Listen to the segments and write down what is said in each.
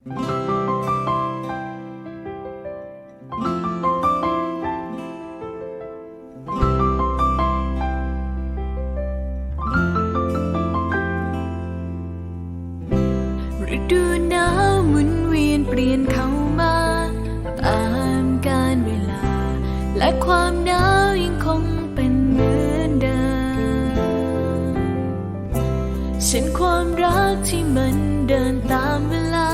ฤดูหนาวหมุนเวียนเปลี่ยนเข้ามา ตามกาลเวลา และความหนาวยังคงเป็นเหมือนเดิมเช่นความรักที่มันเดินตามเวลา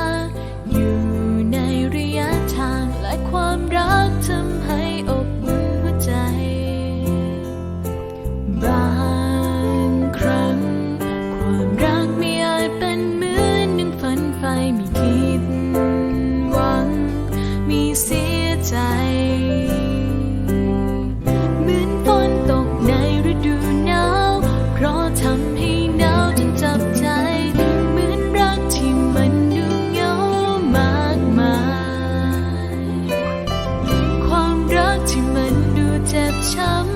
chấm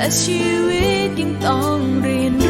และชีวิตยังต้องเรียนรู้